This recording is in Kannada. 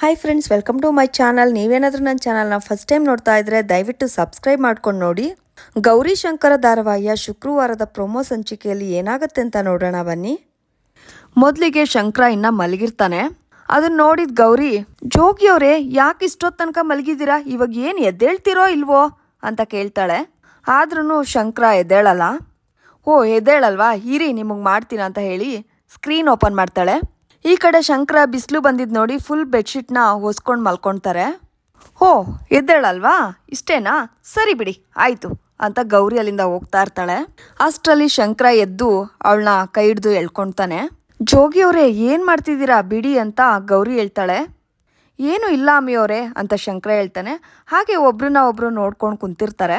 Hi friends welcome to my channel ನೀವೇನಾದರೂ ನನ್ನ ಚಾನಲ್ನ ಫಸ್ಟ್ ಟೈಮ್ ನೋಡ್ತಾ ಇದ್ರೆ ದಯವಿಟ್ಟು ಸಬ್ಸ್ಕ್ರೈಬ್ ಮಾಡ್ಕೊಂಡು ನೋಡಿ. ಗೌರಿ ಶಂಕರ ಧಾರಾವಾಹಿಯ ಶುಕ್ರವಾರದ ಪ್ರೊಮೋ ಸಂಚಿಕೆಯಲ್ಲಿ ಏನಾಗುತ್ತೆ ಅಂತ ನೋಡೋಣ ಬನ್ನಿ. ಮೊದಲಿಗೆ ಶಂಕರ ಇನ್ನ ಮಲಗಿರ್ತಾನೆ. ಅದನ್ನ ನೋಡಿದ ಗೌರಿ ಜೋಗಿಯವ್ರೆ ಯಾಕೆ ಇಷ್ಟೊತ್ತು ತನಕ ಮಲಗಿದ್ದೀರಾ? ಇವಾಗ ಏನು ಎದ್ದೇಳ್ತಿರೋ ಇಲ್ವೋ? ಅಂತ ಕೇಳ್ತಾಳೆ. ಆದ್ರೂ ಶಂಕರ ಎದ್ದೇಳಲ್ಲ. ಓ, ಎದ್ದೇಳಲ್ವಾ? ಹೀರಿ ನಿಮಗೆ ಮಾಡ್ತೀನ ಅಂತ ಹೇಳಿ ಸ್ಕ್ರೀನ್ ಓಪನ್ ಮಾಡ್ತಾಳೆ. ಈ ಕಡೆ ಶಂಕರ ಬಿಸಿಲು ಬಂದಿದ್ದು ನೋಡಿ ಫುಲ್ ಬೆಡ್ಶೀಟ್ನ ಹೊಸ್ಕೊಂಡು ಮಲ್ಕೊಳ್ತಾರೆ ಹೋ, ಎದ್ದೇಳಲ್ವಾ? ಇಷ್ಟೇನಾ? ಸರಿ ಬಿಡಿ, ಆಯಿತು ಅಂತ ಗೌರಿ ಅಲ್ಲಿಂದ ಹೋಗ್ತಾ ಇರ್ತಾಳೆ. ಅಷ್ಟರಲ್ಲಿ ಶಂಕರ ಎದ್ದು ಅವಳನ್ನ ಕೈ ಹಿಡ್ದು ಎಳ್ಕೊಳ್ತಾನೆ ಜೋಗಿ ಅವರೇ, ಏನು ಮಾಡ್ತಿದ್ದೀರಾ? ಬಿಡಿ ಅಂತ ಗೌರಿ ಹೇಳ್ತಾಳೆ. ಏನು ಇಲ್ಲ ಅಮ್ಮಿಯವರೇ ಅಂತ ಶಂಕರ ಹೇಳ್ತಾನೆ. ಹಾಗೆ ಒಬ್ರನ್ನ ಒಬ್ರು ನೋಡ್ಕೊಂಡು ಕುಂತಿರ್ತಾರೆ.